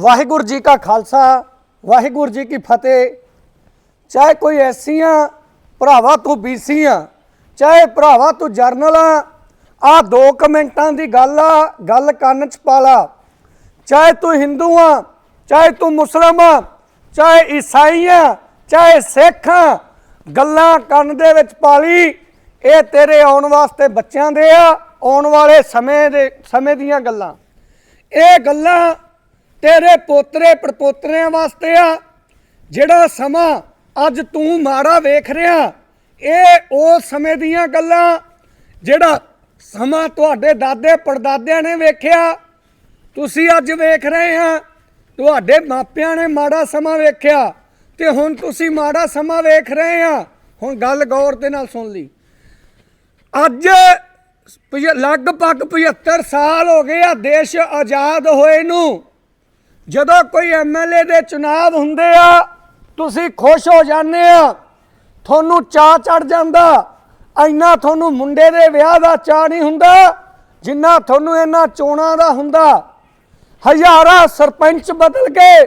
ਵਾਹਿਗੁਰੂ ਜੀ ਕਾ ਖਾਲਸਾ, ਵਾਹਿਗੁਰੂ ਜੀ ਕੀ ਫਤਿਹ। ਚਾਹੇ ਕੋਈ ਐਸੀਆਂ ਭਰਾਵਾ ਤੂੰ ਬੀਸੀਆਂ, ਚਾਹੇ ਭਰਾਵਾ ਤੂੰ ਜਰਨਲ, ਆ ਆ ਦੋ ਕਮੈਂਟਾਂ ਦੀ ਗੱਲ ਆ, ਗੱਲ ਕੰਨ ਚ ਪਾ ਲਾ ਚਾਹੇ ਤੂੰ ਹਿੰਦੂ ਆ ਚਾਹੇ ਤੂੰ ਮੁਸਲਮਾਨ ਆ ਚਾਹੇ ਈਸਾਈ ਆ ਚਾਹੇ ਸਿੱਖ ਆ ਗੱਲਾਂ ਕੰਨ ਦੇ ਵਿੱਚ ਪਾ ਲਈ ਇਹ ਤੇਰੇ ਆਉਣ ਵਾਸਤੇ ਬੱਚਿਆਂ ਦੇ ਆ, ਆਉਣ ਵਾਲੇ ਸਮੇਂ ਦੇ, ਸਮੇਂ ਦੀਆਂ ਗੱਲਾਂ। ਇਹ ਗੱਲਾਂ ਤੇਰੇ ਪੋਤਰੇ ਪੜਪੋਤਰਿਆਂ ਵਾਸਤੇ ਆ। ਜਿਹੜਾ ਸਮਾਂ ਅੱਜ ਤੂੰ ਮਾੜਾ ਵੇਖ ਰਿਹਾ, ਇਹ ਉਹ ਸਮੇਂ ਦੀਆਂ ਗੱਲਾਂ ਜਿਹੜਾ ਸਮਾਂ ਤੁਹਾਡੇ ਦਾਦੇ ਪੜਦਾਦਿਆਂ ਨੇ ਵੇਖਿਆ। ਤੁਸੀਂ ਅੱਜ ਵੇਖ ਰਹੇ ਆ, ਤੁਹਾਡੇ ਮਾਪਿਆਂ ਨੇ ਮਾੜਾ ਸਮਾਂ ਵੇਖਿਆ ਤੇ ਹੁਣ ਤੁਸੀਂ ਮਾੜਾ ਸਮਾਂ ਵੇਖ ਰਹੇ ਆ। ਹੁਣ ਗੱਲ ਗੌਰ ਦੇ ਨਾਲ ਸੁਣ ਲਈ। ਅੱਜ ਲਗਭਗ 75 ਸਾਲ ਹੋ ਗਏ ਆ ਦੇਸ਼ ਆਜ਼ਾਦ ਹੋਏ ਨੂੰ। ਜਦੋਂ ਕੋਈ ਐਮਐਲਏ ਦੇ ਚੁਣਾਵ ਹੁੰਦੇ ਆ, ਤੁਸੀਂ ਖੁਸ਼ ਹੋ ਜਾਂਦੇ ਆ, ਤੁਹਾਨੂੰ ਚਾਹ ਚੜ ਜਾਂਦਾ, ਇੰਨਾ ਤੁਹਾਨੂੰ ਮੁੰਡੇ ਦੇ ਵਿਆਹ ਦਾ ਚਾਹ ਨਹੀਂ ਹੁੰਦਾ, ਜਿੰਨਾ ਤੁਹਾਨੂੰ ਇਹਨਾਂ ਚੋਣਾਂ ਦਾ ਹੁੰਦਾ। ਹਜ਼ਾਰਾਂ ਸਰਪੰਚ ਬਦਲ ਗਏ,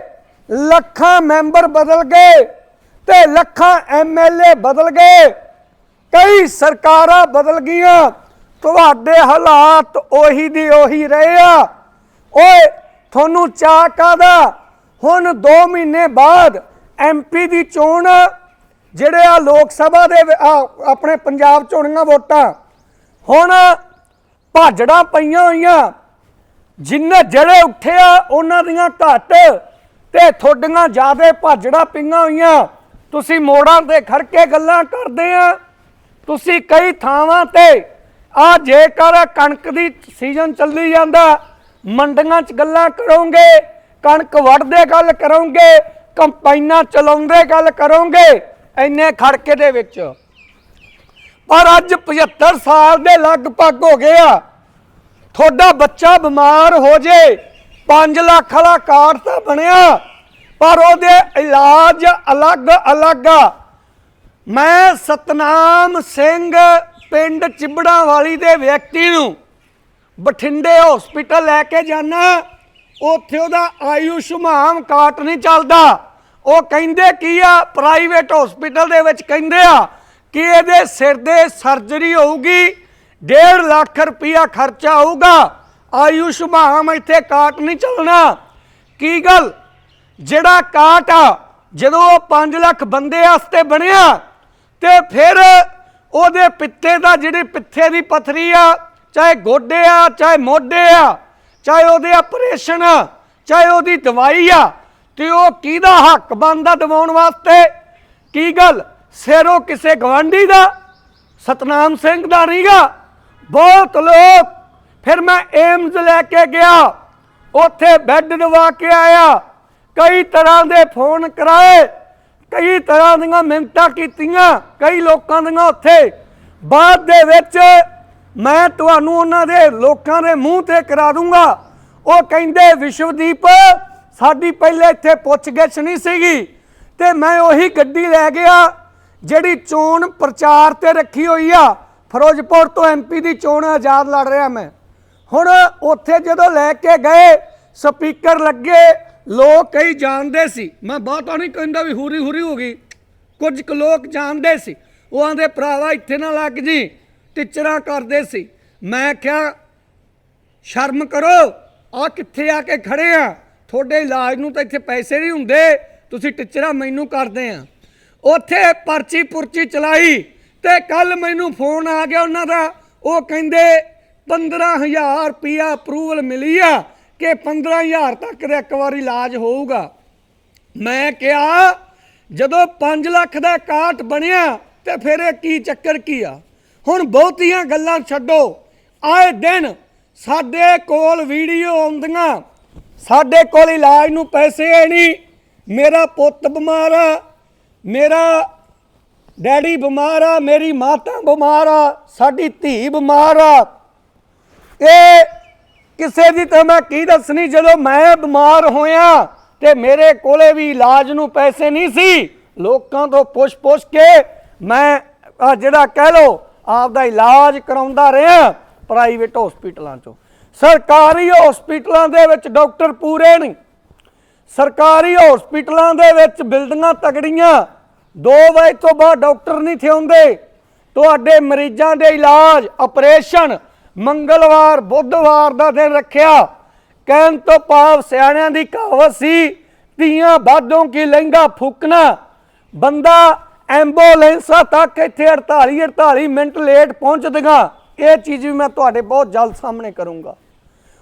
ਲੱਖਾਂ ਮੈਂਬਰ ਬਦਲ ਗਏ ਤੇ ਲੱਖਾਂ ਐਮਐਲਏ ਬਦਲ ਗਏ। ਕਈ ਸਰਕਾਰਾਂ ਬਦਲ ਗਈਆਂ, ਤੁਹਾਡੇ ਹਾਲਾਤ ਉਹੀ ਦੀ ਉਹੀ ਰਹੇ ਆ। ਓਏ ਤੁਹਾਨੂੰ ਚਾਹ ਕਾਦਾ ਹੁਣ 2 ਮਹੀਨੇ ਬਾਅਦ ਐਮਪੀ ਦੀ ਚੋਣ, ਜਿਹੜੇ ਆ ਲੋਕ ਸਭਾ ਦੇ ਆਪਣੇ ਪੰਜਾਬ ਚ ਹੋਣੀਆਂ ਵੋਟਾਂ, ਹੁਣ ਭਾਜੜਾਂ ਪਈਆਂ ਹੋਈਆਂ, ਜਿੰਨੇ ਜਿਹੜੇ ਉੱਠੇ ਆ, ਉਹਨਾਂ ਦੀਆਂ ਘੱਟ ਤੇ ਥੋਡੀਆਂ ਜ਼ਿਆਦਾ ਭਾਜੜਾਂ ਪਈਆਂ ਹੋਈਆਂ। ਤੁਸੀਂ ਮੋੜਾਂ ਤੇ ਖੜ ਕੇ ਗੱਲਾਂ ਕਰਦੇ ਆ। ਤੁਸੀਂ ਕਈ ਥਾਵਾਂ ਤੇ ਆ ਜੇਕਰ ਕਣਕ ਦੀ ਸੀਜ਼ਨ ਚੱਲੀ ਜਾਂਦਾ ਮੰਡੀਆਂ 'ਚ ਗੱਲਾਂ ਕਰੋਗੇ, ਕਣਕ ਵੱਢਦੇ ਗੱਲ ਕਰੋਗੇ ਕੰਪਾਈਨਾਂ ਚਲਾਉਂਦੇ ਗੱਲ ਕਰੋਗੇ, ਇੰਨੇ ਖੜਕੇ ਦੇ ਵਿੱਚ। ਪਰ ਅੱਜ 75 ਸਾਲ ਦੇ ਲਗਭਗ ਹੋ ਗਏ ਆ। ਤੁਹਾਡਾ ਬੱਚਾ ਬਿਮਾਰ ਹੋ ਜੇ 5 ਲੱਖ ਵਾਲਾ ਕਾਰਡ ਤਾਂ ਬਣਿਆ, ਪਰ ਉਹਦੇ ਇਲਾਜ ਅਲੱਗ-ਅਲੱਗ ਆ। ਮੈਂ ਸਤਨਾਮ ਸਿੰਘ ਪਿੰਡ ਚਿਬੜਾ ਵਾਲੀ ਦੇ ਵਿਅਕਤੀ ਨੂੰ ਬਠਿੰਡੇ ਹਸਪੀਟਲ ਲੈ ਕੇ ਜਾਣਾ ਉੱਥੇ ਉਹਦਾ ਆਯੁਸ਼ਮਾਨ ਕਾਰਟ ਨਹੀਂ ਚੱਲਦਾ। ਉਹ ਕਹਿੰਦੇ ਕੀ ਆ ਪ੍ਰਾਈਵੇਟ ਹਸਪੀਟਲ ਦੇ ਵਿੱਚ ਕਹਿੰਦੇ ਆ ਕਿ ਇਹਦੇ ਸਿਰ ਦੇ ਸਰਜਰੀ ਹੋਊਗੀ 1.5 ਲੱਖ ਰੁਪਇਆ ਖਰਚਾ ਆਊਗਾ ਆਯੁਸ਼ਮਾਨ ਇੱਥੇ ਕਾਰਟ ਨਹੀਂ ਚੱਲਣਾ। ਕੀ ਗੱਲ? ਜਿਹੜਾ ਕਾਰਟ ਆ, ਜਦੋਂ ਉਹ 5 ਲੱਖ ਬੰਦੇ ਵਾਸਤੇ ਬਣਿਆ, ਤੇ ਫਿਰ ਉਹਦੇ ਪਿੱਤੇ ਦਾ ਜਿਹੜੀ ਪਿੱਥੇ ਦੀ ਪਥਰੀ ਆ ਚਾਹੇ ਗੋਡੇ ਆ, ਚਾਹੇ ਮੋਢੇ ਆ, ਚਾਹੇ ਉਹਦੇ ਆਪਰੇਸ਼ਨ ਆ, ਚਾਹੇ ਉਹਦੀ ਦਵਾਈ ਆ, ਤੇ ਉਹ ਕਿਹਦਾ ਹੱਕ ਬਣਦਾ ਦਿਵਾਉਣ ਵਾਸਤੇ? ਕੀ ਗੱਲ? ਸਿਰ ਉਹ ਕਿਸੇ ਗਵਾਂਢੀ ਦਾ? ਸਤਨਾਮ ਸਿੰਘ ਦਾ ਨਹੀਂਗਾ ਬਹੁਤ ਲੋਕ। ਫਿਰ ਮੈਂ ਏਮਜ਼ ਲੈ ਕੇ ਗਿਆ। ਉੱਥੇ ਬੈੱਡ ਦਵਾ ਕੇ ਆਇਆ। ਕਈ ਤਰ੍ਹਾਂ ਦੇ ਫੋਨ ਕਰਾਏ। ਕਈ ਤਰ੍ਹਾਂ ਦੀਆਂ ਮਿੰਟਾਂ ਕੀਤੀਆਂ। ਕਈ ਲੋਕਾਂ ਦੀਆਂ ਉੱਥੇ। ਬਾਅਦ ਦੇ ਵਿੱਚ ਮੈਂ ਤੁਹਾਨੂੰ ਉਹਨਾਂ ਦੇ ਲੋਕਾਂ ਦੇ ਮੂੰਹ ਤੇ ਕਰਾ ਦੂੰਗਾ। ਉਹ ਕਹਿੰਦੇ, ਵਿਸ਼ਵਦੀਪ, ਸਾਡੀ ਪਹਿਲੇ ਇੱਥੇ ਪੁੱਛਗਿੱਛ ਨਹੀਂ ਸੀਗੀ ਤੇ ਮੈਂ ਉਹੀ ਗੱਡੀ ਲੈ ਗਿਆ ਜਿਹੜੀ ਚੋਣ ਪ੍ਰਚਾਰ ਤੇ ਰੱਖੀ ਹੋਈ ਆ। ਫਿਰੋਜ਼ਪੁਰ ਤੋਂ ਐਮਪੀ ਦੀ ਚੋਣ ਆਜ਼ਾਦ ਲੜ ਰਿਹਾ ਮੈਂ। ਹੁਣ ਉੱਥੇ ਜਦੋਂ ਲੈ ਕੇ ਗਏ, ਸਪੀਕਰ ਲੱਗੇ, ਲੋਕ ਕਈ ਜਾਣਦੇ ਸੀ। ਮੈਂ ਬਹੁਤਾ ਨਹੀਂ ਕਹਿੰਦਾ ਵੀ ਹੂਰੀ ਹੂਰੀ ਹੋ ਗਈ। ਕੁਝ ਕੁ ਲੋਕ ਜਾਣਦੇ ਸੀ। ਉਹ ਆਂਦੇ, ਭਰਾਵਾ, ਇੱਥੇ ਨਾ ਲੱਗ ਜੀ। ਟਿਚਰਾਂ ਕਰਦੇ ਸੀ। ਮੈਂ ਕਿਹਾ, ਸ਼ਰਮ ਕਰੋ ਆ ਕਿੱਥੇ ਆ ਕੇ ਖੜੇ ਆ? ਤੁਹਾਡੇ ਇਲਾਜ ਨੂੰ ਤਾਂ ਇੱਥੇ ਪੈਸੇ ਨਹੀਂ ਹੁੰਦੇ, ਤੁਸੀਂ ਟਿਚਰਾਂ ਮੈਨੂੰ ਕਰਦੇ ਆ। ਉੱਥੇ ਪਰਚੀ ਪੁਰਚੀ ਚਲਾਈ ਤੇ ਕੱਲ ਮੈਨੂੰ ਫੋਨ ਆ ਗਿਆ ਉਹਨਾਂ ਦਾ। ਉਹ ਕਹਿੰਦੇ 15000 ਰੁਪਿਆ ਅਪਰੂਵਲ ਮਿਲੀ ਆ ਕਿ 15000 ਤੱਕ ਦਾ ਇੱਕ ਵਾਰ ਇਲਾਜ ਹੋਊਗਾ। ਮੈਂ ਕਿਹਾ, ਜਦੋਂ 5 ਲੱਖ ਦਾ ਕਾਟ ਬਣਿਆ ਤੇ ਫਿਰ ਇਹ ਕੀ ਚੱਕਰ ਕੀ ਆ? ਹੁਣ ਬਹੁਤੀਆਂ ਗੱਲਾਂ ਛੱਡੋ। ਆਏ ਦਿਨ ਸਾਡੇ ਕੋਲ ਵੀਡੀਓ ਆਉਂਦੀਆਂ। ਸਾਡੇ ਕੋਲ ਇਲਾਜ ਨੂੰ ਪੈਸੇ ਨਹੀਂ। ਮੇਰਾ ਪੁੱਤ ਬਿਮਾਰ ਆ। ਮੇਰਾ ਡੈਡੀ ਬਿਮਾਰ ਆ। ਮੇਰੀ ਮਾਤਾ ਬਿਮਾਰ ਆ। ਸਾਡੀ ਧੀ ਬਿਮਾਰ ਆ। ਇਹ ਕਿਸੇ ਦੀ ਤਾਂ ਮੈਂ ਕੀ ਦੱਸਣੀ? ਜਦੋਂ ਮੈਂ ਬਿਮਾਰ ਹੋਇਆ ਤੇ ਮੇਰੇ ਕੋਲੇ ਵੀ ਇਲਾਜ ਨੂੰ ਪੈਸੇ ਨਹੀਂ ਸੀ, ਲੋਕਾਂ ਤੋਂ ਪੁੱਛ ਪੁੱਛ ਕੇ ਮੈਂ ਆ ਜਿਹੜਾ ਕਹਿ ਲੋ ਆਪਦਾ ਇਲਾਜ ਕਰਾਉਂਦਾ ਰਿਹਾ ਪ੍ਰਾਈਵੇਟ ਹਸਪੀਟਲਾਂ ਚੋਂ। ਸਰਕਾਰੀ ਹਸਪੀਟਲਾਂ ਦੇ ਵਿੱਚ ਡਾਕਟਰ ਪੂਰੇ ਨਹੀਂ। ਸਰਕਾਰੀ ਹਸਪੀਟਲਾਂ ਦੇ ਵਿੱਚ ਬਿਲਡਿੰਗਾਂ ਤਗੜੀਆਂ। 2 ਵਜੇ ਤੋਂ ਬਾਅਦ ਡਾਕਟਰ ਨਹੀਂ ਥੇ ਹੁੰਦੇ ਤੁਹਾਡੇ ਮਰੀਜ਼ਾਂ ਦੇ ਇਲਾਜ, ਆਪਰੇਸ਼ਨ ਮੰਗਲਵਾਰ, ਬੁੱਧਵਾਰ ਦਾ ਦਿਨ ਰੱਖਿਆ। ਕਹਿਣ ਤੋਂ ਭਾਵ ਸਿਆਣਿਆਂ ਦੀ ਕਹਾਵਤ ਸੀ, ਧੀਆਂ ਬਾਦੋਂ ਕੀ ਲਹਿੰਗਾ ਫੂਕਣਾ। ਬੰਦਾ ਐਂਬੂਲੈਂਸਾਂ ਤੱਕ ਇੱਥੇ 48 48 ਮਿੰਟ ਲੇਟ ਪਹੁੰਚਦੀਆਂ। ਇਹ ਚੀਜ਼ ਵੀ ਮੈਂ ਤੁਹਾਡੇ ਬਹੁਤ ਜਲਦ ਸਾਹਮਣੇ ਕਰੂੰਗਾ।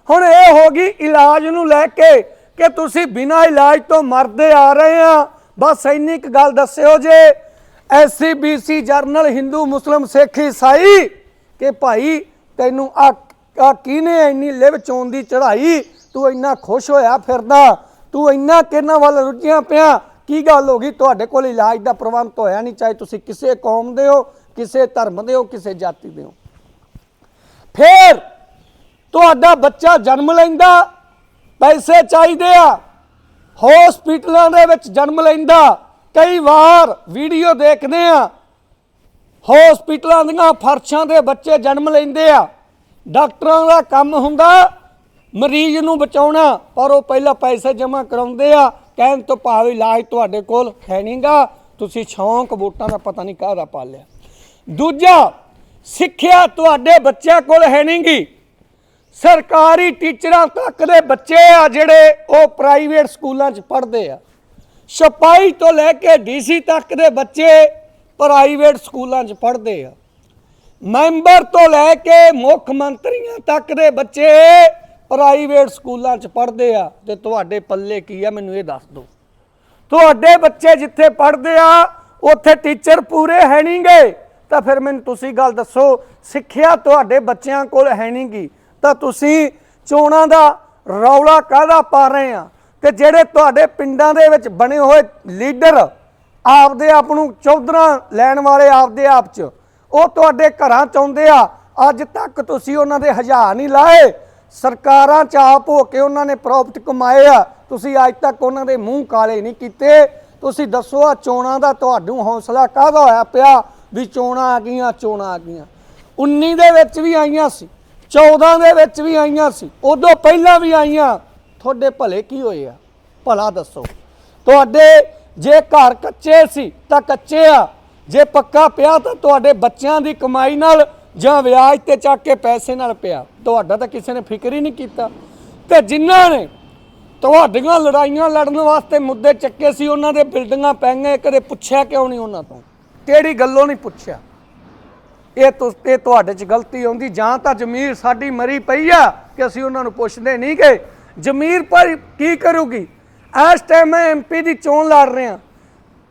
ਹੁਣ ਇਹ ਹੋ ਗਈ ਇਲਾਜ ਨੂੰ ਲੈ ਕੇ ਕਿ ਤੁਸੀਂ ਬਿਨਾਂ ਇਲਾਜ ਤੋਂ ਮਰਦੇ ਆ ਰਹੇ ਆ। ਬਸ ਇੰਨੀ ਕੁ ਗੱਲ ਦੱਸਿਓ ਜੇ। ਐਸਸੀਬੀਸੀ ਜਰਨਲ ਹਿੰਦੂ ਮੁਸਲਮ ਸਿੱਖ ਈਸਾਈ ਕਿ ਭਾਈ ਤੈਨੂੰ ਆ ਆ ਕਿਹਨੇ ਇੰਨੀ ਲਿਵ ਚੋਣ ਦੀ ਚੜ੍ਹਾਈ? ਤੂੰ ਇੰਨਾ ਖੁਸ਼ ਹੋਇਆ ਫਿਰਦਾ। ਤੂੰ ਇੰਨਾ ਕਿਹਨਾਂ ਵੱਲ ਰੁੱਝਿਆ ਪਿਆ? ਕੀ ਗੱਲ ਹੋ ਗਈ? ਤੁਹਾਡੇ ਕੋਲ ਇਲਾਜ ਦਾ ਪ੍ਰਬੰਧ ਹੋਇਆ ਨਹੀਂ, ਚਾਹੇ ਤੁਸੀਂ ਕਿਸੇ ਕੌਮ ਦੇ ਹੋ, ਕਿਸੇ ਧਰਮ ਦੇ ਹੋ, ਕਿਸੇ ਜਾਤੀ ਦੇ ਹੋ। ਫੇਰ ਤੁਹਾਡਾ ਬੱਚਾ ਜਨਮ ਲੈਂਦਾ, ਪੈਸੇ ਚਾਹੀਦੇ ਆ ਹਸਪੀਟਲਾਂ ਦੇ ਵਿੱਚ ਜਨਮ ਲੈਂਦਾ, ਕਈ ਵਾਰ ਵੀਡੀਓ ਦੇਖਦੇ ਆ ਹਸਪੀਟਲਾਂ ਦੀਆਂ ਫਰਸ਼ਾਂ ਦੇ ਬੱਚੇ ਜਨਮ ਲੈਂਦੇ ਆ। ਡਾਕਟਰਾਂ ਦਾ ਕੰਮ ਹੁੰਦਾ, ਮਰੀਜ਼ ਨੂੰ ਬਚਾਉਣਾ, ਪਰ ਉਹ ਪਹਿਲਾਂ ਪੈਸੇ ਜਮ੍ਹਾਂ ਕਰਾਉਂਦੇ ਆ ਕਹਿਣ ਤੋਂ ਭਾਵ ਇਲਾਜ ਤੁਹਾਡੇ ਕੋਲ ਹੈ ਨਹੀਂਗਾ। ਤੁਸੀਂ ਸ਼ੌਂਕ ਵੋਟਾਂ ਦਾ ਪਤਾ ਨਹੀਂ ਕਾਹਦਾ ਪਾਲਿਆ। ਦੂਜਾ, ਸਿੱਖਿਆ ਤੁਹਾਡੇ ਬੱਚਿਆਂ ਕੋਲ ਹੈ ਨਹੀਂਗੀ। ਸਰਕਾਰੀ ਟੀਚਰਾਂ ਤੱਕ ਦੇ ਬੱਚੇ ਆ ਜਿਹੜੇ ਉਹ ਪ੍ਰਾਈਵੇਟ ਸਕੂਲਾਂ 'ਚ ਪੜ੍ਹਦੇ ਆ। ਛਪਾਈ ਤੋਂ ਲੈ ਕੇ ਡੀਸੀ ਤੱਕ ਦੇ ਬੱਚੇ ਪ੍ਰਾਈਵੇਟ ਸਕੂਲਾਂ 'ਚ ਪੜ੍ਹਦੇ ਆ। ਮੈਂਬਰ ਤੋਂ ਲੈ ਕੇ ਮੁੱਖ ਮੰਤਰੀਆਂ ਤੱਕ ਦੇ ਬੱਚੇ ਪ੍ਰਾਈਵੇਟ ਸਕੂਲਾਂ 'ਚ ਪੜ੍ਹਦੇ ਆ ਤੇ ਤੁਹਾਡੇ ਪੱਲੇ ਕੀ ਆ? ਮੈਨੂੰ ਇਹ ਦੱਸ ਦਿਓ। ਤੁਹਾਡੇ ਬੱਚੇ ਜਿੱਥੇ ਪੜ੍ਹਦੇ ਆ, ਉੱਥੇ ਟੀਚਰ ਪੂਰੇ ਹੈ ਨਹੀਂਗੇ ਤਾਂ ਫਿਰ ਮੈਨੂੰ ਤੁਸੀਂ ਗੱਲ ਦੱਸੋ, ਸਿੱਖਿਆ ਤੁਹਾਡੇ ਬੱਚਿਆਂ ਕੋਲ ਹੈ ਨਹੀਂਗੀ ਤਾਂ ਤੁਸੀਂ ਚੋਣਾਂ ਦਾ ਰੌਲਾ ਕਾਹਦਾ ਪਾ ਰਹੇ ਆ? ਤੇ ਜਿਹੜੇ ਤੁਹਾਡੇ ਪਿੰਡਾਂ ਦੇ ਵਿੱਚ ਬਣੇ ਹੋਏ ਲੀਡਰ ਆਪਦੇ ਆਪ ਨੂੰ ਚੌਧਰਾਂ ਲੈਣ ਵਾਲੇ ਆਪਦੇ ਆਪ ਚ, ਉਹ ਤੁਹਾਡੇ ਘਰਾਂ ਚ ਆਉਂਦੇ ਆ। ਅੱਜ ਤੱਕ ਤੁਸੀਂ ਉਹਨਾਂ ਦੇ ਹਜ਼ਾਰ ਨਹੀਂ ਲਾਏ। ਸਰਕਾਰਾਂ ਚ ਆਪ ਹੋ ਕੇ ਉਹਨਾਂ ਨੇ ਪ੍ਰੋਫਿਟ ਕਮਾਏ ਆ। ਤੁਸੀਂ ਅੱਜ ਤੱਕ ਉਹਨਾਂ ਦੇ ਮੂੰਹ ਕਾਲੇ ਨਹੀਂ ਕੀਤੇ। ਤੁਸੀਂ ਦੱਸੋ ਆ ਚੋਣਾਂ ਦਾ ਤੁਹਾਨੂੰ ਹੌਸਲਾ ਕਾਹਦਾ ਹੋਇਆ ਪਿਆ ਵੀ ਚੋਣਾਂ ਆ ਗਈਆਂ, ਚੋਣਾਂ ਆ ਗਈਆਂ। 19 ਦੇ ਵਿੱਚ ਵੀ ਆਈਆਂ ਸੀ 14 ਦੇ ਵਿੱਚ ਵੀ ਆਈਆਂ ਸੀ, ਉਦੋਂ ਪਹਿਲਾਂ ਵੀ ਆਈਆਂ। ਤੁਹਾਡੇ ਭਲੇ ਕੀ ਹੋਏ ਆ? ਭਲਾ ਦੱਸੋ। ਤੁਹਾਡੇ ਜੇ ਘਰ ਕੱਚੇ ਸੀ ਤਾਂ ਕੱਚੇ ਆ, ਜੇ ਪੱਕਾ ਪਿਆ ਤਾਂ ਤੁਹਾਡੇ ਬੱਚਿਆਂ ਦੀ ਕਮਾਈ ਨਾਲ ਜਾਂ ਵਿਆਜ ਤੇ ਚੱਕ ਕੇ ਪੈਸੇ ਨਾਲ ਪਿਆ। ਤੁਹਾਡਾ ਤਾਂ ਕਿਸੇ ਨੇ ਫਿਕਰ ਹੀ ਨਹੀਂ ਕੀਤਾ। ਤੇ ਜਿਨ੍ਹਾਂ ਨੇ ਤੁਹਾਡੀਆਂ ਲੜਾਈਆਂ ਲੜਨ ਵਾਸਤੇ ਮੁੱਦੇ ਚੱਕੇ ਸੀ, ਉਹਨਾਂ ਦੇ ਬਿਲਡਿੰਗਾਂ ਪੈਂਗੇ ਕਦੇ ਪੁੱਛਿਆ ਕਿਉਂ ਨਹੀਂ ਉਹਨਾਂ ਤੋਂ? ਕਿਹੜੀ ਗੱਲੋਂ ਨਹੀਂ ਪੁੱਛਿਆ? ਇਹ ਤੁਸ ਤੇ ਤੁਹਾਡੇ 'ਚ ਗਲਤੀ ਆਉਂਦੀ, ਜਾਂ ਤਾਂ ਜ਼ਮੀਰ ਸਾਡੀ ਮਰੀ ਪਈ ਆ ਕਿ ਅਸੀਂ ਉਹਨਾਂ ਨੂੰ ਪੁੱਛਦੇ ਨਹੀਂ ਗਏ। ਜ਼ਮੀਰ ਪਰ ਕੀ ਕਰੂਗੀ? ਇਸ ਟਾਈਮ ਮੈਂ ਐਮਪੀ ਦੀ ਚੋਣ ਲੜ ਰਿਹਾ।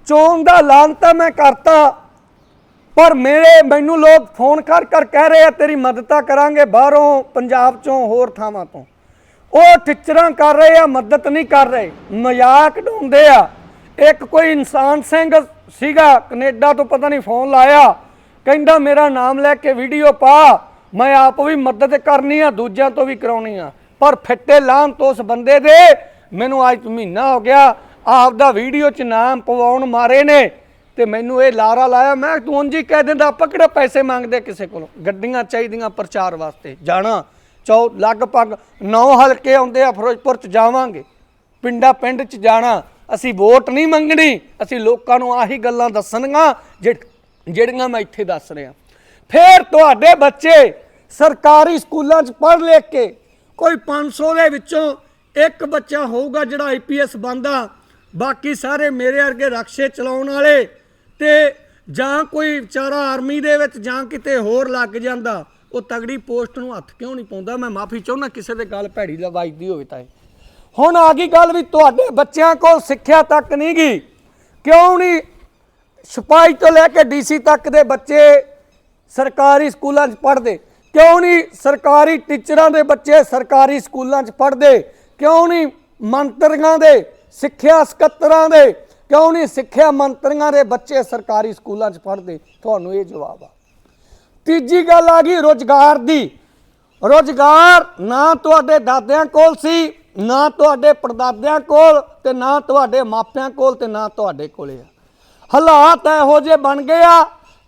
ਚੋਣ ਦਾ ਐਲਾਨ ਤਾਂ ਮੈਂ ਕਰਤਾ। ਪਰ ਮੇਰੇ ਮੈਨੂੰ ਲੋਕ ਫੋਨ ਕਰ ਕਰ ਕਹਿ ਰਹੇ ਆ, ਤੇਰੀ ਮਦਦ ਕਰਾਂਗੇ ਬਾਹਰੋਂ, ਪੰਜਾਬ ਚੋਂ, ਹੋਰ ਥਾਵਾਂ ਤੋਂ। ਉਹ ਟਿਚਰਾਂ ਕਰ ਰਹੇ ਆ, ਮਦਦ ਨਹੀਂ ਕਰ ਰਹੇ। ਮਜ਼ਾਕ ਢਾਉਂਦੇ ਆ। ਇੱਕ ਕੋਈ ਇਨਸਾਨ ਸਿੰਘ ਸੀਗਾ, ਕੈਨੇਡਾ ਤੋਂ ਪਤਾ ਨਹੀਂ ਫੋਨ ਲਾਇਆ। ਕਹਿੰਦਾ, ਮੇਰਾ ਨਾਮ ਲੈ ਕੇ ਵੀਡੀਓ ਪਾ। ਮੈਂ ਆਪ ਵੀ ਮਦਦ ਕਰਨੀ ਆ, ਦੂਜਿਆਂ ਤੋਂ ਵੀ ਕਰਾਉਣੀ ਆ। ਪਰ ਫਿੱਟੇ ਲਾਮ ਤੋਂ ਉਸ ਬੰਦੇ ਦੇ। ਮੈਨੂੰ ਅੱਜ ਮਹੀਨਾ ਹੋ ਗਿਆ, ਆਪ ਦਾ ਵੀਡੀਓ ਚ ਨਾਮ ਪਵਾਉਣ ਮਾਰੇ ਨੇ। ਤੇ ਮੈਨੂੰ ਇਹ ਲਾਰਾ ਲਾਇਆ, ਮੈਂ ਤੂੰ ਉਂਝ ਹੀ ਕਹਿ ਦਿੰਦਾ, ਆਪਾਂ ਕਿਹੜਾ ਪੈਸੇ ਮੰਗਦੇ ਕਿਸੇ ਕੋਲੋਂ? ਗੱਡੀਆਂ ਚਾਹੀਦੀਆਂ ਪ੍ਰਚਾਰ ਵਾਸਤੇ। ਜਾਣਾ, ਚੌ, ਲਗਭਗ 9 ਹਲਕੇ ਆਉਂਦੇ ਆ, ਫਿਰੋਜ਼ਪੁਰ ਚ ਜਾਵਾਂਗੇ। ਪਿੰਡਾ, ਪਿੰਡ ਚ ਜਾਣਾ। ਅਸੀਂ ਵੋਟ ਨਹੀਂ ਮੰਗਣੀ, ਅਸੀਂ ਲੋਕਾਂ ਨੂੰ ਆਹੀ ਗੱਲਾਂ ਦੱਸਣੀਆਂ ਜਿਹ- ਜਿਹੜੀਆਂ ਮੈਂ ਇੱਥੇ ਦੱਸ ਰਿਹਾ। ਫੇਰ ਤੁਹਾਡੇ ਬੱਚੇ ਸਰਕਾਰੀ ਸਕੂਲਾਂ 'ਚ ਪੜ੍ਹ ਲਿਖ ਕੇ ਕੋਈ 500 ਦੇ ਵਿੱਚੋਂ ਇੱਕ ਬੱਚਾ ਹੋਊਗਾ ਜਿਹੜਾ ਆਈਪੀਐਸ ਬੰਦਾ ਬਾਕੀ ਸਾਰੇ ਮੇਰੇ ਵਰਗੇ ਰਕਸ਼ੇ ਚਲਾਉਣ ਵਾਲੇ ਤੇ ਜਾਂ ਕੋਈ ਵਿਚਾਰਾ ਆਰਮੀ ਦੇ ਵਿੱਚ ਜਾਂ ਕਿਤੇ ਹੋਰ ਲੱਗ ਜਾਂਦਾ, ਉਹ ਤਗੜੀ ਪੋਸਟ ਨੂੰ ਹੱਥ ਕਿਉਂ ਨਹੀਂ ਪਾਉਂਦਾ? ਮੈਂ ਮਾਫੀ ਚਾਹੁੰਦਾ ਕਿਸੇ ਦੇ ਗੱਲ ਭੈੜੀ ਲਵਾਈਦੀ ਹੋਵੇ ਤਾਂ ਹੁਣ ਆ ਗਈ ਗੱਲ ਵੀ ਤੁਹਾਡੇ ਬੱਚਿਆਂ ਕੋਲ ਸਿੱਖਿਆ ਤੱਕ ਨਹੀਂ ਗਈ। ਕਿਉਂ ਨਹੀਂ ਸਿਪਾਹੀ ਤੋਂ ਲੈ ਕੇ ਡੀਸੀ ਤੱਕ ਦੇ ਬੱਚੇ ਸਰਕਾਰੀ ਸਕੂਲਾਂ 'ਚ ਪੜ੍ਹਦੇ? ਕਿਉਂ ਨਹੀਂ ਸਰਕਾਰੀ ਟੀਚਰਾਂ ਦੇ ਬੱਚੇ ਸਰਕਾਰੀ ਸਕੂਲਾਂ 'ਚ ਪੜ੍ਹਦੇ? ਕਿਉਂ ਨਹੀਂ ਮੰਤਰੀਆਂ ਦੇ, ਸਿੱਖਿਆ ਸਕੱਤਰਾਂ ਦੇ ਕਿਉਂ ਨਹੀਂ ਸਿੱਖਿਆ ਮੰਤਰੀਆਂ ਦੇ ਬੱਚੇ ਸਰਕਾਰੀ ਸਕੂਲਾਂ 'ਚ ਪੜ੍ਹਦੇ? ਤੁਹਾਨੂੰ ਇਹ ਜਵਾਬ ਆ। ਤੀਜੀ ਗੱਲ ਆ ਗਈ ਰੋਜ਼ਗਾਰ ਦੀ। ਰੋਜ਼ਗਾਰ ਨਾ ਤੁਹਾਡੇ ਦਾਦਿਆਂ ਕੋਲ ਸੀ, ਨਾ ਤੁਹਾਡੇ ਪੜਦਾਦਿਆਂ ਕੋਲ ਤੇ ਨਾ ਤੁਹਾਡੇ ਮਾਪਿਆਂ ਕੋਲ ਤੇ ਨਾ ਤੁਹਾਡੇ ਕੋਲੇ ਆ। ਹਾਲਾਤ ਇਹੋ ਜਿਹੇ ਬਣ ਗਏ ਆ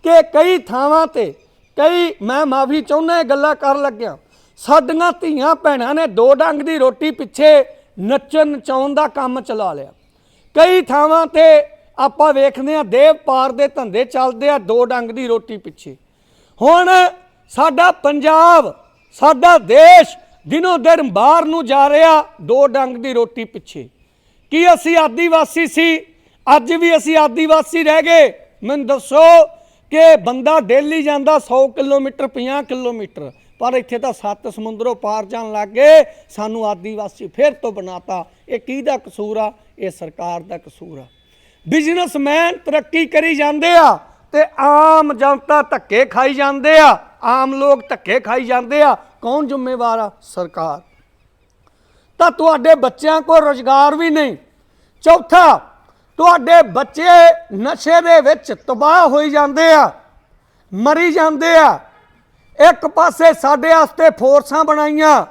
ਕਿ ਕਈ ਥਾਵਾਂ ਤੇ ਕਈ, ਮੈਂ ਮਾਫੀ ਚਾਹੁੰਦਾ ਇਹ ਗੱਲਾਂ ਕਰਨ ਲੱਗਿਆ, ਸਾਡੀਆਂ ਧੀਆਂ ਭੈਣਾਂ ਨੇ ਦੋ ਡੰਗ ਦੀ ਰੋਟੀ ਪਿੱਛੇ ਨੱਚਣ ਨਚਾਉਣ ਦਾ ਕੰਮ ਚਲਾ ਲਿਆ। ਕਈ ਥਾਵਾਂ ਤੇ ਆਪਾਂ ਵੇਖਦੇ ਆ ਦੇਵ ਪਾਰ ਦੇ ਧੰਦੇ ਚੱਲਦੇ ਆ ਦੋ ਡੰਗ ਦੀ ਰੋਟੀ ਪਿੱਛੇ। ਹੁਣ ਸਾਡਾ ਪੰਜਾਬ, ਸਾਡਾ ਦੇਸ਼ ਦਿਨੋ ਦਿਨ ਬਾਹਰ ਨੂੰ ਜਾ ਰਿਹਾ ਦੋ ਡੰਗ ਦੀ ਰੋਟੀ ਪਿੱਛੇ। ਕੀ ਅਸੀਂ ਆਦੀਵਾਸੀ ਸੀ? ਅੱਜ ਵੀ ਅਸੀਂ ਆਦੀਵਾਸੀ ਰਹਿ ਗਏ। ਮੈਨੂੰ ਦੱਸੋ ਕਿ ਬੰਦਾ ਡੇਲੀ ਜਾਂਦਾ 100 ਕਿਲੋਮੀਟਰ 50 ਕਿਲੋਮੀਟਰ। ਪਰ ਇੱਥੇ ਤਾਂ ਸੱਤ ਸਮੁੰਦਰੋਂ ਪਾਰ ਜਾਣ ਲੱਗ ਗਏ, ਸਾਨੂੰ ਆਦੀਵਾਸੀ ਫਿਰ ਤੋਂ ਬਣਾਤਾ। ਇਹ ਕਿਹਦਾ ਕਸੂਰ ਆ? ਇਹ ਸਰਕਾਰ ਦਾ ਕਸੂਰ ਆ। ਬਿਜ਼ਨਸਮੈਨ ਤਰੱਕੀ ਕਰੀ ਜਾਂਦੇ ਆ ਤੇ ਆਮ ਜਨਤਾ ਧੱਕੇ ਖਾਈ ਜਾਂਦੇ ਆ। ਆਮ ਲੋਕ ਧੱਕੇ ਖਾਈ ਜਾਂਦੇ ਆ। ਕੌਣ ਜ਼ਿੰਮੇਵਾਰ ਆ? ਸਰਕਾਰ। ਤਾਂ ਤੁਹਾਡੇ ਬੱਚਿਆਂ ਕੋਲ ਰੋਜ਼ਗਾਰ ਵੀ ਨਹੀਂ। ਚੌਥਾ, ਤੁਹਾਡੇ ਬੱਚੇ ਨਸ਼ੇ ਦੇ ਵਿੱਚ ਤਬਾਹ ਹੋਈ ਜਾਂਦੇ ਆ, ਮਰੀ ਜਾਂਦੇ ਆ। ਇੱਕ ਪਾਸੇ ਸਾਡੇ ਵਾਸਤੇ ਫੋਰਸਾਂ ਬਣਾਈਆਂ,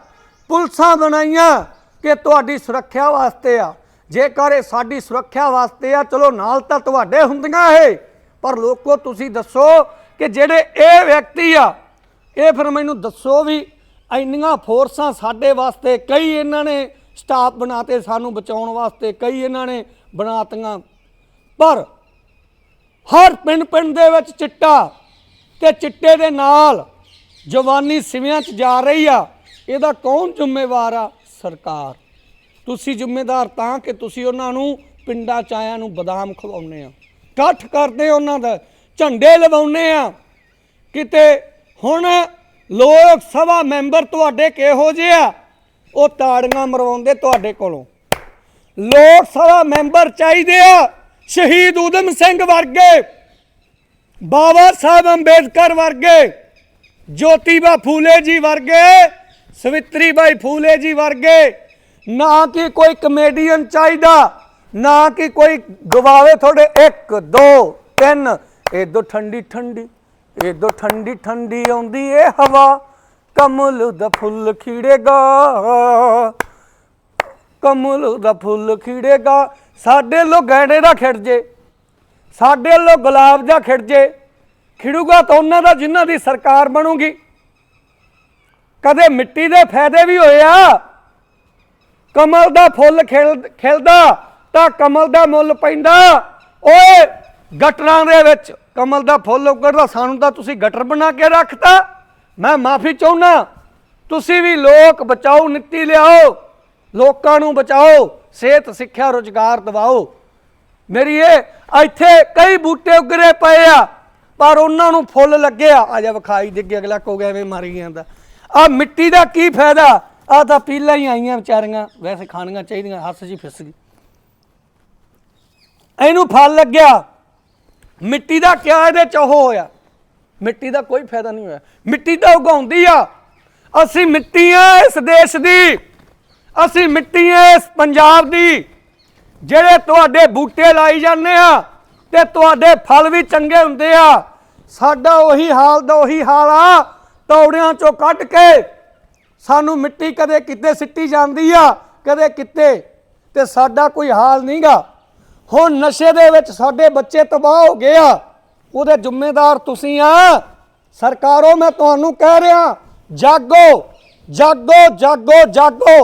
ਪੁਲਿਸਾਂ ਬਣਾਈਆਂ ਕਿ ਤੁਹਾਡੀ ਸੁਰੱਖਿਆ ਵਾਸਤੇ ਆ। ਜੇਕਰ ਇਹ ਸਾਡੀ ਸੁਰੱਖਿਆ ਵਾਸਤੇ ਆ, ਚਲੋ ਨਾਲ ਤਾਂ ਤੁਹਾਡੇ ਹੁੰਦੀਆਂ ਇਹ, ਪਰ ਲੋਕੋ ਤੁਸੀਂ ਦੱਸੋ ਕਿ ਜਿਹੜੇ ਇਹ ਵਿਅਕਤੀ ਆ, ਇਹ ਫਿਰ ਮੈਨੂੰ ਦੱਸੋ ਵੀ ਇੰਨੀਆਂ ਫੋਰਸਾਂ ਸਾਡੇ ਵਾਸਤੇ ਕਈ ਇਹਨਾਂ ਨੇ ਸਟਾਫ ਬਣਾਤੇ, ਸਾਨੂੰ ਬਚਾਉਣ ਵਾਸਤੇ ਕਈ ਇਹਨਾਂ ਨੇ ਬਣਾਤੀਆਂ। ਪਰ ਹਰ ਪਿੰਡ ਪਿੰਡ ਦੇ ਵਿੱਚ ਚਿੱਟਾ ਤੇ ਚਿੱਟੇ ਦੇ ਨਾਲ ਜਵਾਨੀ ਸਿਵਿਆਂ 'ਚ ਜਾ ਰਹੀ ਆ, ਇਹਦਾ ਕੌਣ ਜ਼ਿੰਮੇਵਾਰ ਆ? ਸਰਕਾਰ। ਤੁਸੀਂ ਜ਼ਿੰਮੇਦਾਰ ਤਾਂ ਕਿ ਤੁਸੀਂ ਉਹਨਾਂ ਨੂੰ ਪਿੰਡਾਂ ਚ ਆਇਆਂ ਨੂੰ ਬਦਾਮ ਖਵਾਉਂਦੇ ਆ ਇਕੱਠ ਕਰਦੇ ਉਹਨਾਂ ਦਾ, ਝੰਡੇ ਲਵਾਉਂਦੇ ਆ। ਕਿਤੇ ਹੁਣ ਲੋਕ ਸਭਾ ਮੈਂਬਰ ਤੁਹਾਡੇ ਕਿਹੋ ਜਿਹੇ ਆ? ਉਹ ਤਾੜੀਆਂ ਮਰਵਾਉਂਦੇ ਤੁਹਾਡੇ ਕੋਲੋਂ। ਲੋਕ ਸਭਾ ਮੈਂਬਰ ਚਾਹੀਦੇ ਆ, ਸ਼ਹੀਦ ਊਧਮ ਸਿੰਘ ਵਰਗੇ, ਬਾਬਾ ਸਾਹਿਬ ਅੰਬੇਦਕਰ ਵਰਗੇ। ਜੋਤੀਬਾ ਫੂਲੇ ਜੀ ਵਰਗੇ, ਸਵਿਤਰੀ ਬਾਈ ਫੂਲੇ ਜੀ ਵਰਗੇ, ਨਾ ਕਿ ਕੋਈ ਕਮੇਡੀਅਨ ਚਾਹੀਦਾ, ਨਾ ਕਿ ਕੋਈ ਗਵਾਵੇ ਥੋੜੇ 1 2 3 ਇਦੋਂ ਠੰਡੀ ਠੰਡੀ ਇਦੋਂ ਠੰਡੀ ਠੰਡੀ ਆਉਂਦੀ ਏ ਹਵਾ। ਕਮਲ ਦਾ ਫੁੱਲ ਖਿੜੇਗਾ। ਕਮਲ ਦਾ ਫੁੱਲ ਖਿੜੇਗਾ। ਸਾਡੇ ਲੋ ਗੈਂਡੇ ਦਾ ਖਿੜ ਜੇ, ਸਾਡੇ ਲੋ ਗੁਲਾਬ ਦਾ ਖਿੜ ਜੇ। ਖਿੜੂਗਾ ਤਾਂ ਉਹਨਾਂ ਦਾ ਜਿਨ੍ਹਾਂ ਦੀ ਸਰਕਾਰ ਬਣੂਗੀ। ਕਦੇ ਮਿੱਟੀ ਦੇ ਫਾਇਦੇ ਵੀ ਹੋਏ ਆ। ਕਮਲ ਦਾ ਫੁੱਲ ਖਿਲ, ਖਿਲਦਾ ਤਾਂ ਕਮਲ ਦਾ ਮੁੱਲ ਪੈਂਦਾ। ਓਏ, ਗਟਰਾਂ ਦੇ ਵਿੱਚ ਕਮਲ ਦਾ ਫੁੱਲ ਉੱਗਦਾ ਸਾਨੂੰ ਤਾਂ ਤੁਸੀਂ ਗਟਰ ਬਣਾ ਕੇ ਰੱਖਤਾ। ਮੈਂ ਮਾਫੀ ਚਾਹੁੰਨਾ, ਤੁਸੀਂ ਵੀ ਲੋਕ ਬਚਾਓ, ਨੀਤੀ ਲਿਆਓ। ਲੋਕਾਂ ਨੂੰ ਬਚਾਓ, ਸਿਹਤ, ਸਿੱਖਿਆ, ਰੋਜ਼ਗਾਰ ਦਿਵਾਓ। ਮੇਰੀ ਇਹ, ਇੱਥੇ ਕਈ ਬੂਟੇ ਉੱਗਰੇ ਪਏ ਆ। ਪਰ ਉਹਨਾਂ ਨੂੰ ਫੁੱਲ ਲੱਗੇ ਆ। ਆ ਜਾ ਵਿਖਾਈ ਦਿੱਗੇ ਅਗਲਾ ਕੋ ਗਿਆ ਐਵੇਂ ਮਾਰੀ ਜਾਂਦਾ। ਆ ਮਿੱਟੀ ਦਾ ਕੀ ਫਾਇਦਾ? ਆ ਤਾਂ ਪੀਲਾਂ ਹੀ ਆਈਆਂ ਵਿਚਾਰੀਆਂ। ਵੈਸੇ ਖਾਣੀਆਂ ਚਾਹੀਦੀਆਂ, ਹੱਸ ਜੀ ਫਿਸ ਗਈ। ਇਹਨੂੰ ਫਲ ਲੱਗਿਆ। ਮਿੱਟੀ ਦਾ ਕਿਆ ਇਹਦੇ ਚ ਉਹ ਹੋਇਆ? ਮਿੱਟੀ ਦਾ ਕੋਈ ਫਾਇਦਾ ਨਹੀਂ ਹੋਇਆ। ਮਿੱਟੀ ਤਾਂ ਉਗਾਉਂਦੀ ਆ। ਅਸੀਂ ਮਿੱਟੀ ਆ ਇਸ ਦੇਸ਼ ਦੀ। ਅਸੀਂ ਮਿੱਟੀ ਆ ਇਸ ਪੰਜਾਬ ਦੀ। ਜਿਹੜੇ ਤੁਹਾਡੇ ਬੂਟੇ ਲਾਈ ਜਾਂਦੇ ਆ ਤੇ ਤੁਹਾਡੇ ਫਲ ਵੀ ਚੰਗੇ ਹੁੰਦੇ ਆ। ਸਾਡਾ ਉਹੀ ਹਾਲ ਦਾ ਉਹੀ ਹਾਲ ਆ। ਤੌੜਿਆਂ ਚੋਂ ਕੱਢ ਕੇ ਸਾਨੂੰ ਮਿੱਟੀ ਕਦੇ ਕਿਤੇ ਸਿੱਟੀ ਜਾਂਦੀ ਆ, ਕਦੇ ਕਿਤੇ। ਤੇ ਸਾਡਾ ਕੋਈ ਹਾਲ ਨਹੀਂਗਾ। ਹੁਣ ਨਸ਼ੇ ਦੇ ਵਿੱਚ ਸਾਡੇ ਬੱਚੇ ਤਬਾਹ ਹੋ ਗਏ ਆ। ਉਹਦੇ ਜ਼ਿੰਮੇਦਾਰ ਤੁਸੀਂ ਆ। ਸਰਕਾਰੋ ਮੈਂ ਤੁਹਾਨੂੰ ਕਹਿ ਰਿਹਾ, ਜਾਗੋ ਜਾਗੋ ਜਾਗੋ ਜਾਗੋ।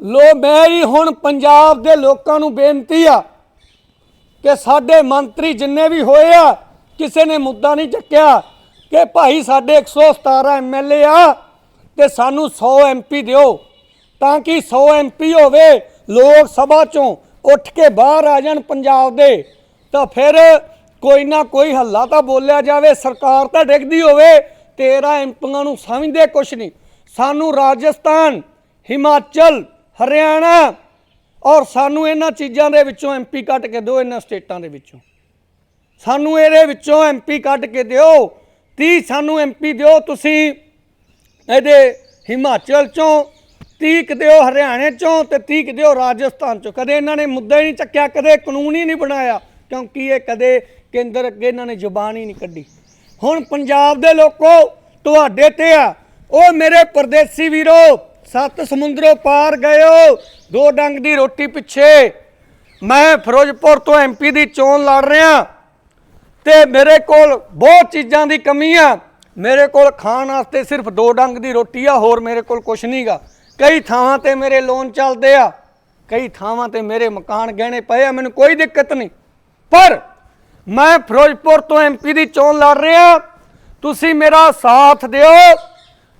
ਲੋ ਮੇਰੀ ਹੁਣ ਪੰਜਾਬ ਦੇ ਲੋਕਾਂ ਨੂੰ ਬੇਨਤੀ ਆ ਕਿ ਸਾਡੇ ਮੰਤਰੀ ਜਿੰਨੇ ਵੀ ਹੋਏ ਆ ਕਿਸੇ ਨੇ ਮੁੱਦਾ ਨਹੀਂ ਚੱਕਿਆ ਕਿ ਭਾਈ ਸਾਡੇ 117 ਐਮਐਲਏ ਆ ਤੇ ਸਾਨੂੰ 100 ਐਮਪੀ ਦਿਓ, ਤਾਂ ਕਿ 100 ਐਮਪੀ ਹੋਵੇ ਲੋਕ ਸਭਾ ਚੋਂ ਉੱਠ ਕੇ ਬਾਹਰ ਆ ਜਾਣ ਪੰਜਾਬ ਦੇ, ਤਾਂ ਫਿਰ ਕੋਈ ਨਾ ਕੋਈ ਹੱਲਾ ਤਾਂ ਬੋਲਿਆ ਜਾਵੇ, ਸਰਕਾਰ ਤਾਂ ਡਿੱਗਦੀ ਹੋਵੇ, ਤੇਰਾ ਐਮਪੀਆਂ ਨੂੰ ਸਮਝਦੇ ਕੁਛ ਨਹੀਂ। ਸਾਨੂੰ ਰਾਜਸਥਾਨ, ਹਿਮਾਚਲ, ਹਰਿਆਣਾ ਔਰ ਸਾਨੂੰ ਇਹਨਾਂ ਚੀਜ਼ਾਂ ਦੇ ਵਿੱਚੋਂ ਐਮਪੀ ਕੱਟ ਕੇ ਦਿਓ, ਇਹਨਾਂ ਸਟੇਟਾਂ ਦੇ ਵਿੱਚੋਂ। ਸਾਨੂੰ ਇਹਦੇ ਵਿੱਚੋਂ ਐਮਪੀ ਕੱਢ ਕੇ ਦਿਓ। 30 ਸਾਨੂੰ ਐਮਪੀ ਦਿਓ, ਤੁਸੀਂ ਇਹਦੇ ਹਿਮਾਚਲ ਚੋਂ 30 ਦਿਓ ਹਰਿਆਣੇ ਚੋਂ ਤੇ 30 ਕੁ ਦਿਓ ਰਾਜਸਥਾਨ ਚੋਂ। ਕਦੇ ਇਹਨਾਂ ਨੇ ਮੁੱਦਾ ਹੀ ਨਹੀਂ ਚੱਕਿਆ, ਕਦੇ ਕਾਨੂੰਨ ਹੀ ਨਹੀਂ ਬਣਾਇਆ, ਕਿਉਂਕਿ ਇਹ ਕਦੇ ਕੇਂਦਰ ਅੱਗੇ ਇਹਨਾਂ ਨੇ ਜ਼ੁਬਾਨ ਹੀ ਨਹੀਂ ਕੱਢੀ। ਹੁਣ ਪੰਜਾਬ ਦੇ ਲੋਕੋ, ਤੁਹਾਡੇ ਤੇ ਆ। ਉਹ ਮੇਰੇ ਪਰਦੇਸੀ ਵੀਰੋ, ਸੱਤ ਸਮੁੰਦਰੋਂ ਪਾਰ ਗਇਓ ਦੋ ਡੰਗ ਦੀ ਰੋਟੀ ਪਿੱਛੇ। ਮੈਂ ਫਿਰੋਜ਼ਪੁਰ ਤੋਂ ਐਮਪੀ ਦੀ ਚੋਣ ਲੜ ਰਿਹਾ। ਤੇ ਮੇਰੇ ਕੋਲ ਬਹੁਤ ਚੀਜ਼ਾਂ ਦੀ ਕਮੀ ਆ। ਮੇਰੇ ਕੋਲ ਖਾਣ ਵਾਸਤੇ ਸਿਰਫ ਦੋ ਡੰਗ ਦੀ ਰੋਟੀ ਆ, ਹੋਰ ਮੇਰੇ ਕੋਲ ਕੁਛ ਨਹੀਂਗਾ ਕਈ ਥਾਵਾਂ ਤੇ ਮੇਰੇ ਲੋਨ ਚੱਲਦੇ ਆ, ਕਈ ਥਾਵਾਂ ਤੇ ਮੇਰੇ ਮਕਾਨ ਗਹਿਣੇ ਪਏ ਆ, ਮੈਨੂੰ ਕੋਈ ਦਿੱਕਤ ਨਹੀਂ ਪਰ ਮੈਂ ਫਿਰੋਜ਼ਪੁਰ ਤੋਂ ਐਮਪੀ ਦੀ ਚੋਣ ਲੜ ਰਿਹਾ ਤੁਸੀਂ ਮੇਰਾ ਸਾਥ ਦਿਓ।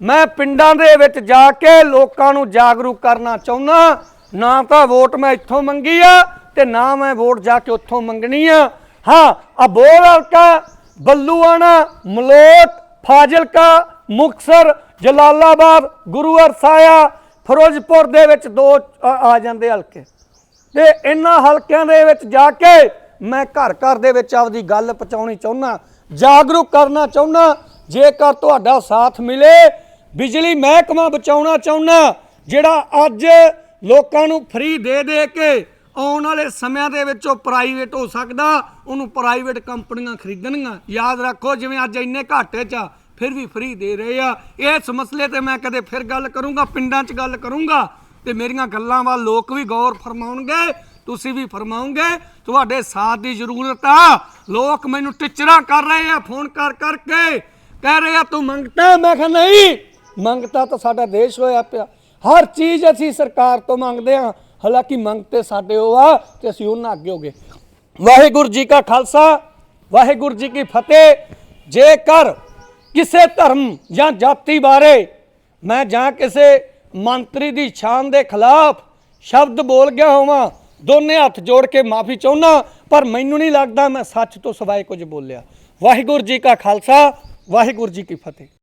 ਮੈਂ ਪਿੰਡਾਂ ਦੇ ਵਿੱਚ ਜਾ ਕੇ ਲੋਕਾਂ ਨੂੰ ਜਾਗਰੂਕ ਕਰਨਾ ਚਾਹੁੰਦਾ। ਨਾ ਤਾਂ ਵੋਟ ਮੈਂ ਇੱਥੋਂ ਮੰਗੀ ਆ ਤੇ ਨਾ ਮੈਂ ਵੋਟ ਜਾ ਕੇ ਉੱਥੋਂ ਮੰਗਣੀ ਆ। ਹਾਂ ਅਬੋਰ ਹਲਕਾ ਬੱਲੂਆਣਾ ਮਲੋਟ, ਫਾਜ਼ਿਲਕਾ, ਮੁਕਸਰ, ਜਲਾਲਾਬਾਦ, ਗੁਰੂ ਅਰਸਾਇਆ ਫਿਰੋਜ਼ਪੁਰ ਦੇ ਵਿੱਚ ਦੋ, ਆ ਆ ਜਾਂਦੇ ਹਲਕੇ। ਤੇ ਇਹਨਾਂ ਹਲਕਿਆਂ ਦੇ ਵਿੱਚ ਜਾ ਕੇ ਮੈਂ ਘਰ ਘਰ ਦੇ ਵਿੱਚ ਆਪਦੀ ਗੱਲ ਪਹੁੰਚਾਉਣੀ ਚਾਹੁੰਦਾ ਜਾਗਰੂਕ ਕਰਨਾ ਚਾਹੁੰਦਾ ਜੇਕਰ ਤੁਹਾਡਾ ਸਾਥ ਮਿਲੇ, ਬਿਜਲੀ ਮਹਿਕਮਾ ਬਚਾਉਣਾ ਚਾਹੁੰਦਾ ਜਿਹੜਾ ਅੱਜ ਲੋਕਾਂ ਨੂੰ ਫ੍ਰੀ ਦੇ ਦੇ ਕੇ ਆਉਣ ਵਾਲੇ ਸਮਿਆਂ ਦੇ ਵਿੱਚ ਉਹ ਪ੍ਰਾਈਵੇਟ ਹੋ ਸਕਦਾ, ਉਹਨੂੰ ਪ੍ਰਾਈਵੇਟ ਕੰਪਨੀਆਂ ਖਰੀਦਣਗੀਆਂ। ਯਾਦ ਰੱਖੋ, ਜਿਵੇਂ ਅੱਜ ਇੰਨੇ ਘਾਟੇ 'ਚ ਆ, ਫਿਰ ਵੀ ਫ੍ਰੀ ਦੇ ਰਹੇ ਆ। ਇਸ ਮਸਲੇ ਤੇ ਮੈਂ ਕਦੇ ਫਿਰ ਗੱਲ ਕਰੂੰਗਾ, ਪਿੰਡਾਂ 'ਚ ਗੱਲ ਕਰੂੰਗਾ। ਤੇ ਮੇਰੀਆਂ ਗੱਲਾਂ ਵੱਲ ਲੋਕ ਵੀ ਗੌਰ ਫਰਮਾਉਣਗੇ, ਤੁਸੀਂ ਵੀ ਫਰਮਾਉਂਗੇ। ਤੁਹਾਡੇ ਸਾਥ ਦੀ ਜ਼ਰੂਰਤ ਆ। ਲੋਕ ਮੈਨੂੰ ਟਿਚਰਾ ਕਰ ਰਹੇ ਆ, ਫੋਨ ਕਰ ਕਰਕੇ। ਕਹਿ ਰਹੇ ਆ, ਤੂੰ ਮੰਗਤਾ? ਮੈਂ ਕਿਹਾ, ਨਹੀਂ, ਮੰਗਤਾ ਤਾਂ ਸਾਡਾ ਦੇਸ਼ ਹੋਇਆ ਪਿਆ। ਹਰ ਚੀਜ਼ ਅਸੀਂ ਸਰਕਾਰ ਤੋਂ ਮੰਗਦੇ ਆ ਹਾਲਾਂਕਿ ਮੰਗ 'ਤੇ ਸਾਡੇ ਉਹ ਆ ਤੇ ਅਸੀਂ ਉਹਨਾਂ ਅੱਗੇ ਹੋਗੇ ਵਾਹਿਗੁਰੂ ਜੀ ਕਾ ਖਾਲਸਾ, ਵਾਹਿਗੁਰੂ ਜੀ ਕੀ ਫਤਿਹ। ਜੇਕਰ ਕਿਸੇ ਧਰਮ ਜਾਂ ਜਾਤੀ ਬਾਰੇ ਮੈਂ ਜਾਂ ਕਿਸੇ ਮੰਤਰੀ ਦੀ ਸ਼ਾਨ ਦੇ ਖਿਲਾਫ ਸ਼ਬਦ ਬੋਲ ਗਿਆ ਹੋਵਾਂ, ਦੋਨੇ ਹੱਥ ਜੋੜ ਕੇ ਮਾਫੀ ਚਾਹੁੰਦਾ, ਪਰ ਮੈਨੂੰ ਨਹੀਂ ਲੱਗਦਾ ਮੈਂ ਸੱਚ ਤੋਂ ਸਿਵਾਏ ਕੁਝ ਬੋਲਿਆ। ਵਾਹਿਗੁਰੂ ਜੀ ਕਾ ਖਾਲਸਾ, ਵਾਹਿਗੁਰੂ ਜੀ ਕੀ ਫਤਿਹ।